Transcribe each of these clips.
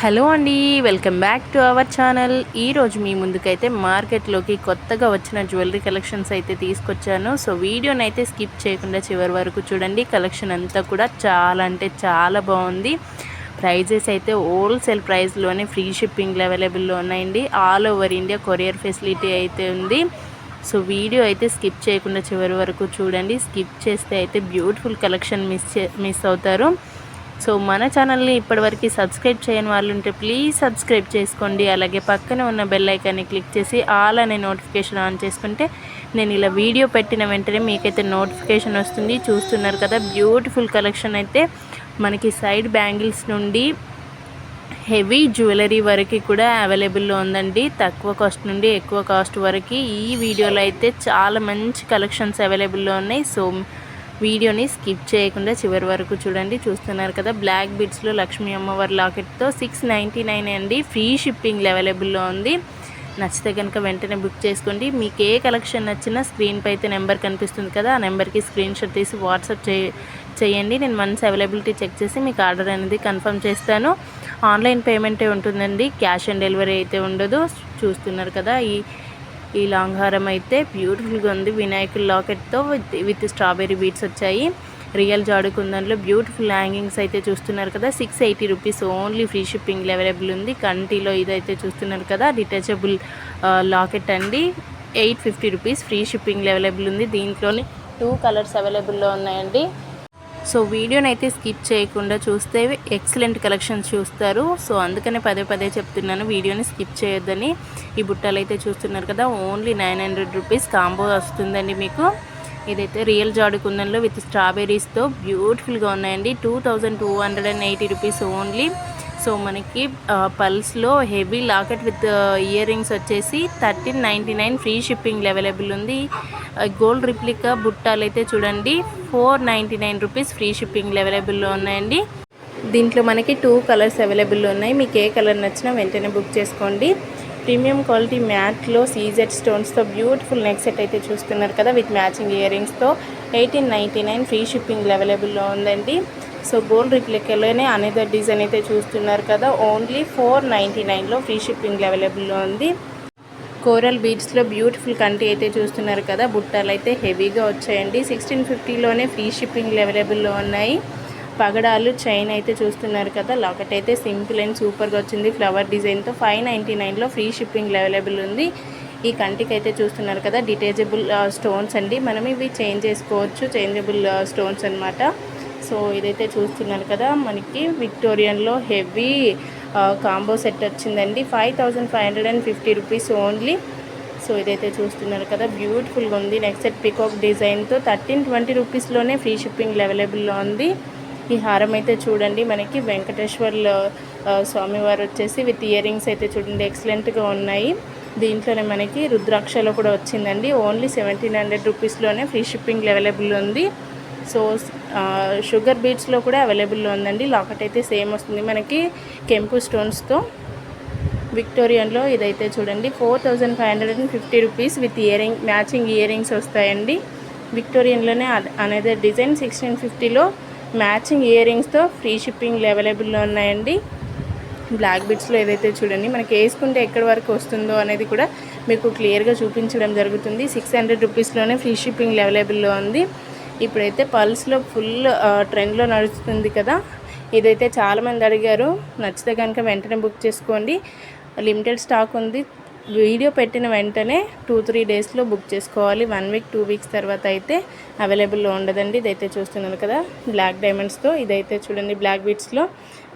Hello అండి welcome back to our channel. ఈరోజు మీ ముందుకైతే మార్కెట్లోకి కొత్తగా వచ్చిన జ్యువెలరీ కలెక్షన్స్ అయితే తీసుకొచ్చాను. సో వీడియోని అయితే స్కిప్ చేయకుండా చివరి వరకు చూడండి. కలెక్షన్ అంతా కూడా చాలా అంటే చాలా బాగుంది. ప్రైజెస్ అయితే హోల్సేల్ ప్రైస్లోనే ఫ్రీ షిప్పింగ్ అవైలబుల్లో ఉన్నాయండి. All over India courier facility అయితే ఉంది. సో వీడియో అయితే స్కిప్ చేయకుండా చివరి వరకు చూడండి. స్కిప్ చేస్తే అయితే బ్యూటిఫుల్ కలెక్షన్ మిస్ మిస్ అవుతారు. సో మన ఛానల్ని ఇప్పటివరకు సబ్స్క్రైబ్ చేయని వాళ్ళు ఉంటే ప్లీజ్ సబ్స్క్రైబ్ చేసుకోండి. అలాగే పక్కనే ఉన్న బెల్ ఐకాన్ని క్లిక్ చేసి ఆల్ అనే నోటిఫికేషన్ ఆన్ చేసుకుంటే నేను ఇలా వీడియో పెట్టిన వెంటనే మీకైతే నోటిఫికేషన్ వస్తుంది. చూస్తున్నారు కదా బ్యూటిఫుల్ కలెక్షన్ అయితే మనకి సైడ్ బ్యాంగిల్స్ నుండి హెవీ జ్యువెలరీ వరకు కూడా అవైలబుల్లో ఉందండి. తక్కువ కాస్ట్ నుండి ఎక్కువ కాస్ట్ వరకు ఈ వీడియోలో అయితే చాలా మంచి కలెక్షన్స్ అవైలబుల్లో ఉన్నాయి. సో వీడియోని స్కిప్ చేయకుండా చివరి వరకు చూడండి. చూస్తున్నారు కదా బ్లాక్ బిడ్స్లో లక్ష్మీ అమ్మవారి లాకెట్తో సిక్స్ నైంటీ నైన్ అండి. ఫ్రీ షిప్పింగ్ అవైలబుల్లో ఉంది. నచ్చితే కనుక వెంటనే బుక్ చేసుకోండి. మీకు ఏ కలెక్షన్ నచ్చినా స్క్రీన్పై అయితే నెంబర్ కనిపిస్తుంది కదా ఆ నెంబర్కి స్క్రీన్ షాట్ తీసి వాట్సాప్ చే చేయండి. నేను మంత్స్ అవైలబిలిటీ చెక్ చేసి మీకు ఆర్డర్ అనేది కన్ఫర్మ్ చేస్తాను. ఆన్లైన్ పేమెంటే ఉంటుందండి. క్యాష్ ఆన్ డెలివరీ అయితే ఉండదు. చూస్తున్నారు కదా ఈ ఈ లాంగ్ హారం అయితే బ్యూటిఫుల్గా ఉంది. వినాయకుల లాకెట్తో విత్ విత్ స్ట్రాబెర్రీ బీట్స్ వచ్చాయి. రియల్ జాడు కుందన్లో బ్యూటిఫుల్ హ్యాంగింగ్స్ అయితే చూస్తున్నారు కదా. Six eighty rupees only free shipping available ఉంది. కంటిలో ఇదైతే చూస్తున్నారు కదా. డిటాచబుల్ లాకెట్ అండి. Eight fifty rupees free shipping available ఉంది. దీంట్లోని టూ కలర్స్ అవైలబుల్లో ఉన్నాయండి. సో వీడియోని అయితే స్కిప్ చేయకుండా చూస్తే ఎక్సలెంట్ కలెక్షన్స్ చూస్తారు. సో అందుకనే పదే పదే చెప్తున్నాను వీడియోని స్కిప్ చేయొద్దని. ఈ బుట్టలు అయితే చూస్తున్నారు కదా only nine hundred rupees combo వస్తుందండి మీకు. ఇదైతే రియల్ జాడు కుందంలో విత్ స్ట్రాబెర్రీస్తో బ్యూటిఫుల్గా ఉన్నాయండి. Two thousand two hundred and eighty rupees only. So మనకి పల్స్లో heavy locket with ear rings వచ్చేసి thirteen ninety nine free shipping available ఉంది. గోల్డ్ రిప్లికా బుట్టాలు అయితే చూడండి four ninety nine rupees free shipping available ఉన్నాయండి. దీంట్లో మనకి టూ కలర్స్ అవైలబుల్ ఉన్నాయి. మీకు ఏ కలర్ నచ్చినా వెంటనే బుక్ చేసుకోండి. ప్రీమియం క్వాలిటీ మ్యాట్లో సీజెడ్ స్టోన్స్తో బ్యూటిఫుల్ నెక్ సెట్ అయితే చూస్తున్నారు కదా with matching year రింగ్స్తో eighteen ninety nine free shipping అవైలబుల్లో ఉందండి. సో గోల్డ్ రిప్లికలోనే అనేదర్ డిజైన్ అయితే చూస్తున్నారు కదా. ఓన్లీ ఫోర్ నైంటీ నైన్లో ఫ్రీ షిప్పింగ్ అవైలబుల్లో ఉంది. కోరల్ బీడ్స్లో బ్యూటిఫుల్ కంటి అయితే చూస్తున్నారు కదా. బుట్టాలు అయితే హెవీగా వచ్చాయండి. సిక్స్టీన్ ఫిఫ్టీలోనే ఫ్రీ షిప్పింగ్ అవైలబుల్లో ఉన్నాయి. పగడాలు చైన్ అయితే చూస్తున్నారు కదా లాకెట్ అయితే సింపుల్ అండ్ సూపర్గా వచ్చింది. ఫ్లవర్ డిజైన్తో ఫైవ్ నైంటీ నైన్లో ఫ్రీ షిప్పింగ్ అవైలబుల్ ఉంది. ఈ కంటికి అయితే చూస్తున్నారు కదా డిటేజబుల్ స్టోన్స్ అండి. మనం ఇవి చేంజ్ చేసుకోవచ్చు చేంజబుల్ స్టోన్స్ అనమాట సో ఇదైతే చూస్తున్నారు కదా మనకి విక్టోరియన్లో హెవీ కాంబో సెట్ వచ్చిందండి. Five thousand five hundred and fifty rupees only. So ఇదైతే చూస్తున్నారు కదా బ్యూటిఫుల్గా ఉంది. నెక్స్ట్ సెట్ పికాక్ డిజైన్తో థర్టీన్ ట్వంటీ రూపీస్లోనే ఫ్రీ షిప్పింగ్ అవైలబుల్లో ఉంది. ఈ హారం అయితే చూడండి. మనకి వెంకటేశ్వర్ల స్వామివారు వచ్చేసి విత్ ఇయరింగ్స్ అయితే చూడండి. ఎక్సలెంట్గా ఉన్నాయి. దీంట్లోనే మనకి రుద్రాక్షలో కూడా వచ్చిందండి. ఓన్లీ సెవెంటీన్ హండ్రెడ్ రూపీస్లోనే ఫ్రీ షిప్పింగ్ అవైలబుల్ ఉంది. సో షుగర్ బీట్స్లో కూడా అవైలబుల్లో ఉందండి. లాకెట్ అయితే సేమ్ వస్తుంది. మనకి కెంపు స్టోన్స్తో విక్టోరియన్లో ఇదైతే చూడండి. Four thousand five hundred and fifty rupees with earring matching earrings వస్తాయండి విక్టోరియన్లోనే అనేదర్ డిజైన్ సిక్స్టీన్ ఫిఫ్టీలో మ్యాచింగ్ ఇయర్ రింగ్స్తో ఫ్రీ షిప్పింగ్ అవైలబుల్లో ఉన్నాయండి. బ్లాక్ బిట్స్లో ఏదైతే చూడండి మనకి వేసుకుంటే ఎక్కడి వరకు వస్తుందో అనేది కూడా మీకు క్లియర్గా చూపించడం జరుగుతుంది. సిక్స్ హండ్రెడ్ రూపీస్లోనే ఫ్రీ షిప్పింగ్ అవైలబుల్లో ఉంది. ఇప్పుడైతే పల్స్లో ఫుల్ ట్రెండ్లో నడుస్తుంది కదా. ఇదైతే చాలామంది అడిగారు నచ్చితే కనుక వెంటనే బుక్ చేసుకోండి. లిమిటెడ్ స్టాక్ ఉంది. వీడియో పెట్టిన వెంటనే టూ త్రీ డేస్లో బుక్ చేసుకోవాలి. వన్ వీక్ టూ వీక్స్ తర్వాత అయితే అవైలబుల్లో ఉండదండి. ఇదైతే చూస్తున్నారు కదా బ్లాక్ డైమండ్స్తో. ఇదైతే చూడండి బ్లాక్ బీట్స్లో.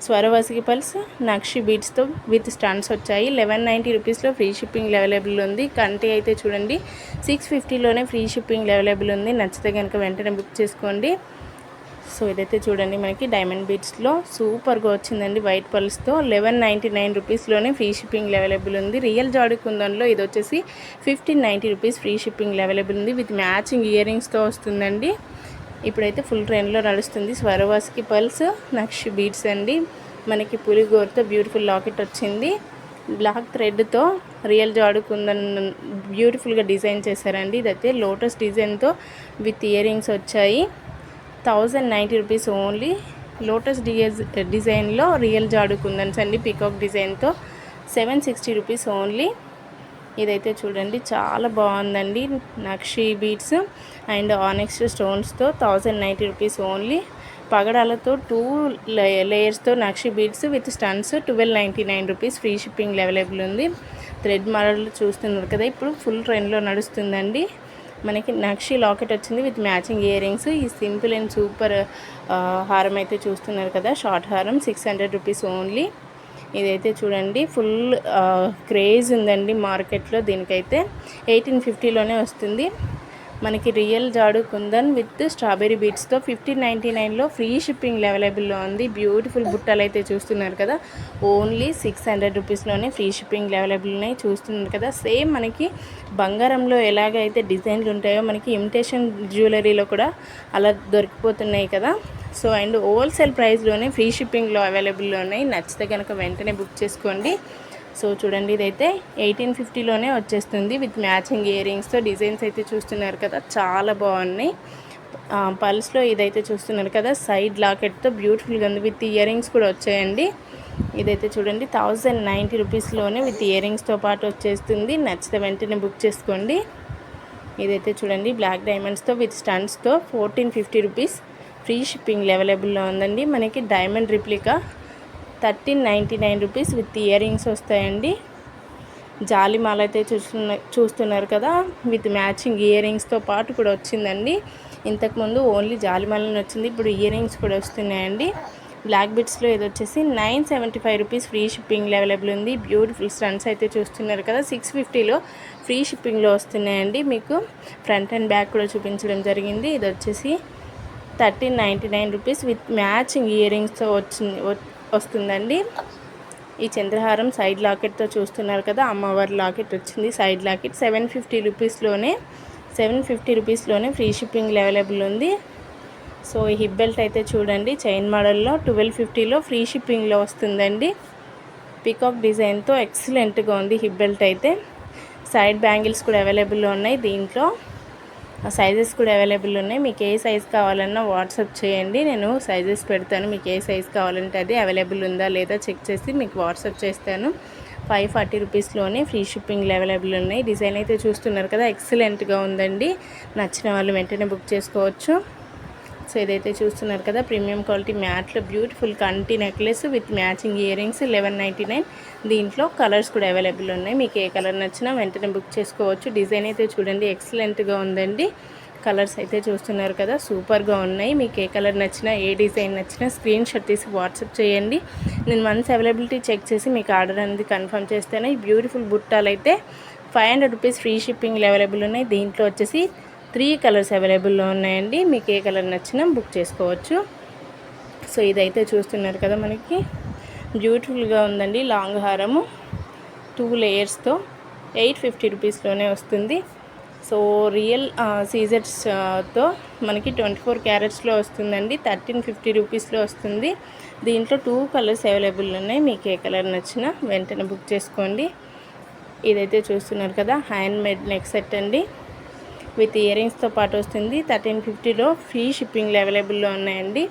స్వరవాసికి పల్స్ నక్షి బీట్స్తో విత్ స్టాండ్స్ వచ్చాయి. లెవెన్ నైంటీ రూపీస్లో ఫ్రీ షిప్పింగ్ అవైలబుల్ ఉంది. కంటి అయితే చూడండి సిక్స్ ఫిఫ్టీలోనే ఫ్రీ షిప్పింగ్ అవైలబుల్ ఉంది. నచ్చితే కనుక వెంటనే బుక్ చేసుకోండి. సో ఇదైతే చూడండి మనకి డైమండ్ బీట్స్లో సూపర్గా వచ్చిందండి వైట్ పల్స్తో లెవెన్ నైంటీ నైన్ రూపీస్లోనే ఫ్రీ షిప్పింగ్ అవైలబుల్ ఉంది. రియల్ జాడి కుందన్లో ఇది వచ్చేసి fifteen ninety rupees free shipping available ఉంది. విత్ మ్యాచింగ్ ఇయర్ రింగ్స్తో వస్తుందండి. ఇప్పుడైతే ఫుల్ ట్రెండ్లో నడుస్తుంది స్వరవాస్కి పల్స్ నక్షి బీట్స్ అండి. మనకి పులిగోరతో బ్యూటిఫుల్ లాకెట్ వచ్చింది. బ్లాక్ థ్రెడ్తో రియల్ జాడుకుందని బ్యూటిఫుల్గా డిజైన్ చేశారండి. ఇదైతే లోటస్ డిజైన్తో విత్ ఇయర్ రింగ్స్ వచ్చాయి. Thousand ninety rupees only. Lotus design డిజైన్లో రియల్ జాడు కుందన్స్ అండి పికాక్ డిజైన్తో సెవెన్ సిక్స్టీ రూపీస్ ఓన్లీ. ఇదైతే చూడండి చాలా బాగుందండి. నక్షి బీట్స్ అండ్ ఆనెక్స్ స్టోన్స్తో థౌజండ్ నైంటీ రూపీస్ ఓన్లీ. పగడాలతో two లేయర్స్తో nakshi beads with stones twelve ninety nine rupees. Free shipping available ఉంది. థ్రెడ్ మోడల్ చూస్తున్నారు కదా ఇప్పుడు ఫుల్ ట్రెండ్లో నడుస్తుందండి. మనకి నక్షి లాకెట్ వచ్చింది విత్ మ్యాచింగ్ ఇయర్ రింగ్స్ ఈ సింపుల్ అండ్ సూపర్ హారం అయితే చూస్తున్నారు కదా. షార్ట్ హారం సిక్స్ హండ్రెడ్ రూపీస్ ఓన్లీ. ఇదైతే చూడండి ఫుల్ క్రేజ్ ఉందండి మార్కెట్లో దీనికైతే. ఎయిటీన్ ఫిఫ్టీలోనే వస్తుంది. మనకి real jadau kundan with strawberry బీట్స్తో fifteen ninety నైన్లో ఫ్రీ షిప్పింగ్ అవైలబుల్లో ఉంది. బ్యూటిఫుల్ బుట్టలు అయితే చూస్తున్నారు కదా. ఓన్లీ సిక్స్ హండ్రెడ్ రూపీస్లోనే ఫ్రీ షిప్పింగ్ అవైలబుల్ ఉన్నాయి చూస్తున్నారు కదా. సేమ్ మనకి బంగారంలో ఎలాగైతే డిజైన్లు ఉంటాయో మనకి ఇమిటేషన్ జ్యువెలరీలో కూడా అలా దొరికిపోతున్నాయి కదా. సో అండ్ హోల్సేల్ ప్రైస్లోనే ఫ్రీ షిప్పింగ్లో అవైలబుల్లో ఉన్నాయి. నచ్చితే కనుక వెంటనే బుక్ చేసుకోండి. సో చూడండి ఇదైతే ఎయిటీన్ ఫిఫ్టీలోనే వచ్చేస్తుంది విత్ మ్యాచింగ్ ఇయర్ రింగ్స్తో డిజైన్స్ అయితే చూస్తున్నారు కదా చాలా బాగున్నాయి. పల్స్లో ఇదైతే చూస్తున్నారు కదా సైడ్ లాకెట్తో బ్యూటిఫుల్గా ఉంది విత్ ఇయర్ రింగ్స్ కూడా వచ్చాయండి. ఇదైతే చూడండి థౌజండ్ నైంటీ రూపీస్లోనే విత్ ఇయర్ రింగ్స్తో పాటు వచ్చేస్తుంది. నచ్చితే వెంటనే బుక్ చేసుకోండి. ఇదైతే చూడండి బ్లాక్ డైమండ్స్తో with స్టన్స్తో fourteen fifty rupees. Free shipping అవైలబుల్లో ఉందండి. మనకి diamond replica thirteen ninety nine rupees with earrings వస్తాయండి జాలిమాల అయితే చూస్తున్న చూస్తున్నారు కదా విత్ మ్యాచింగ్ ఇయర్ రింగ్స్తో పాటు కూడా వచ్చిందండి. ఇంతకుముందు ఓన్లీ జాలిమాలని వచ్చింది ఇప్పుడు ఇయర్ రింగ్స్ కూడా వస్తున్నాయండి. బ్లాక్ బిట్స్లో ఇది వచ్చేసి nine seventy five rupees free shipping available ఉంది. బ్యూటిఫుల్ స్టన్స్ అయితే చూస్తున్నారు కదా సిక్స్ ఫిఫ్టీలో ఫ్రీ షిప్పింగ్లో వస్తున్నాయండి. మీకు ఫ్రంట్ అండ్ బ్యాక్ కూడా చూపించడం జరిగింది. ఇది వచ్చేసి thirteen ninety nine rupees with matching year రింగ్స్తో వచ్చింది వస్తుందండి. ఈ చంద్రహారం సైడ్ లాకెట్తో చూస్తున్నారు కదా అమ్మవారి లాకెట్ వచ్చింది సైడ్ లాకెట్. సెవెన్ ఫిఫ్టీ రూపీస్లోనే సెవెన్ ఫిఫ్టీ రూపీస్లోనే ఫ్రీ షిప్పింగ్ అవైలబుల్ ఉంది. సో ఈ హిప్ బెల్ట్ అయితే చూడండి చైన్ మోడల్లో ట్వెల్వ్ ఫిఫ్టీలో ఫ్రీ షిప్పింగ్లో వస్తుందండి. పికాక్ డిజైన్తో ఎక్సలెంట్గా ఉంది హిప్ బెల్ట్ అయితే. సైడ్ బ్యాంగిల్స్ కూడా అవైలబుల్లో ఉన్నాయి దీంట్లో. సైజెస్ కూడా అవైలబుల్ ఉన్నాయి. మీకు ఏ సైజ్ కావాలన్నా వాట్సాప్ చేయండి. నేను సైజెస్ పెడతాను. మీకు ఏ సైజ్ కావాలంటే అది అవైలబుల్ ఉందా లేదా చెక్ చేసి మీకు వాట్సాప్ చేస్తాను. ఫైవ్ ఫార్టీ రూపీస్లోనే ఫ్రీ షిప్పింగ్ అవైలబుల్ ఉన్నాయి. డిజైన్ అయితే చూస్తున్నారు కదా ఎక్సలెంట్గా ఉందండి. నచ్చిన వాళ్ళు వెంటనే బుక్ చేసుకోవచ్చు. సో ఇదైతే చూస్తున్నారు కదా ప్రీమియం క్వాలిటీ మ్యాట్లో బ్యూటిఫుల్ కంటి necklace with matching earrings eleven ninety nine దీంట్లో కలర్స్ కూడా అవైలబుల్ ఉన్నాయి. మీకు ఏ కలర్ నచ్చినా వెంటనే బుక్ చేసుకోవచ్చు. డిజైన్ అయితే చూడండి ఎక్సలెంట్గా ఉందండి. కలర్స్ అయితే చూస్తున్నారు కదా సూపర్గా ఉన్నాయి. మీకు ఏ కలర్ నచ్చినా ఏ డిజైన్ నచ్చినా స్క్రీన్ షాట్ తీసి వాట్సాప్ చేయండి. నేను మంత్స్ అవైలబిలిటీ చెక్ చేసి మీకు ఆర్డర్ అనేది కన్ఫర్మ్ చేస్తాను. ఈ బ్యూటిఫుల్ బుట్టాలు అయితే five hundred rupees free shipping available ఉన్నాయి. దీంట్లో వచ్చేసి త్రీ కలర్స్ అవైలబుల్లో ఉన్నాయండి. మీకు ఏ కలర్ నచ్చినా బుక్ చేసుకోవచ్చు. సో ఇదైతే చూస్తున్నారు కదా మనకి. బ్యూటిఫుల్గా ఉందండి లాంగ్ హారము. టూ లేయర్స్తో ఎయిట్ ఫిఫ్టీ రూపీస్లోనే వస్తుంది. సో రియల్ సీజర్స్తో మనకి ట్వంటీ ఫోర్ క్యారెట్స్లో వస్తుందండి. థర్టీన్ ఫిఫ్టీ రూపీస్లో వస్తుంది. దీంట్లో టూ కలర్స్ అవైలబుల్ ఉన్నాయి. మీకు ఏ కలర్ నచ్చినా వెంటనే బుక్ చేసుకోండి. ఇదైతే చూస్తున్నారు కదా హ్యాండ్ మేడ్ నెక్ సెట్ అండి. విత్ ఇయరింగ్స్తో పాటు వస్తుంది. థర్టీన్ ఫిఫ్టీలో ఫ్రీ షిప్పింగ్లు అవైలబుల్లో ఉన్నాయండి.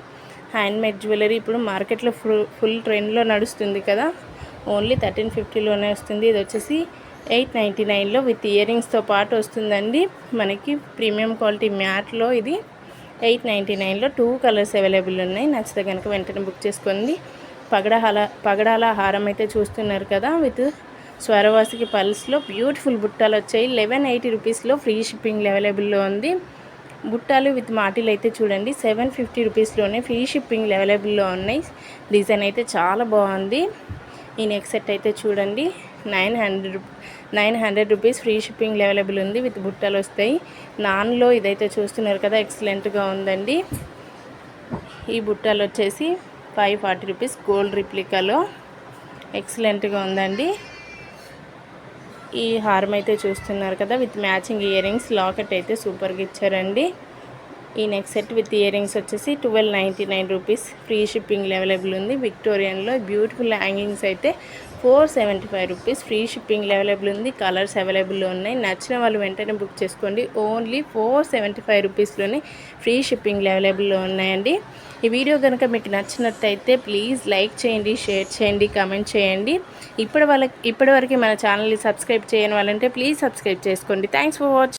హ్యాండ్మేడ్ జ్యువెలరీ ఇప్పుడు మార్కెట్లో ఫుల్ ఫుల్ ట్రెండ్లో నడుస్తుంది కదా. ఓన్లీ థర్టీన్ ఫిఫ్టీలోనే వస్తుంది. ఇది వచ్చేసి ఎయిట్ నైంటీ నైన్లో విత్ ఇయరింగ్స్తో పాటు వస్తుందండి. మనకి ప్రీమియం క్వాలిటీ మ్యాట్లో ఇది ఎయిట్ నైంటీ నైన్లో టూ కలర్స్ అవైలబుల్ ఉన్నాయి. నచ్చితే కనుక వెంటనే బుక్ చేసుకోండి. పగడహాల పగడాల హారం అయితే చూస్తున్నారు కదా. విత్ స్వరవాసికి పల్స్లో బ్యూటిఫుల్ బుట్టాలు వచ్చాయి. లెవెన్ ఎయిటీ రూపీస్లో ఫ్రీ షిప్పింగ్ అవైలబుల్లో ఉంది. బుట్టాలు విత్ మాటిల్ అయితే చూడండి. సెవెన్ ఫిఫ్టీ రూపీస్లోనే ఫ్రీ షిప్పింగ్ అవైలబుల్లో ఉన్నాయి. డిజైన్ అయితే చాలా బాగుంది. ఈ నెక్ సెట్ అయితే చూడండి. Nine hundred nine hundred rupees free shipping available ఉంది విత్ బుట్టలు వస్తాయి. నాన్లో ఇదైతే చూస్తున్నారు కదా ఎక్సలెంట్గా ఉందండి. ఈ బుట్టలు వచ్చేసి ఫైవ్ ఫార్టీ రూపీస్ గోల్డ్ రిప్లికాలో. ఎక్సలెంట్గా ఉందండి. ఈ హారం అయితే చూస్తున్నారు కదా with matching ear rings locket అయితే సూపర్గా ఇచ్చారండి. ఈ neck set with ear rings వచ్చేసి twelve ninety nine rupees free shipping available ఉంది విక్టోరియన్లో బ్యూటిఫుల్ హ్యాంగింగ్స్ అయితే four seventy five rupees. Free shipping available ఉంది. కలర్స్ అవైలబుల్లో ఉన్నాయి. నచ్చిన వాళ్ళు వెంటనే బుక్ చేసుకోండి. ఓన్లీ ఫోర్ సెవెంటీ ఫైవ్ రూపీస్లోనే ఫ్రీ షిప్పింగ్ అవైలబుల్లో ఉన్నాయండి. ఈ వీడియో కనుక మీకు నచ్చినట్టయితే ప్లీజ్ లైక్ చేయండి షేర్ చేయండి కామెంట్ చేయండి. ఇప్పటి వాళ్ళకి ఇప్పటివరకు మన ఛానల్ని సబ్స్క్రైబ్ చేయని వాళ్ళంటే ప్లీజ్ సబ్స్క్రైబ్ చేసుకోండి. Thanks for watching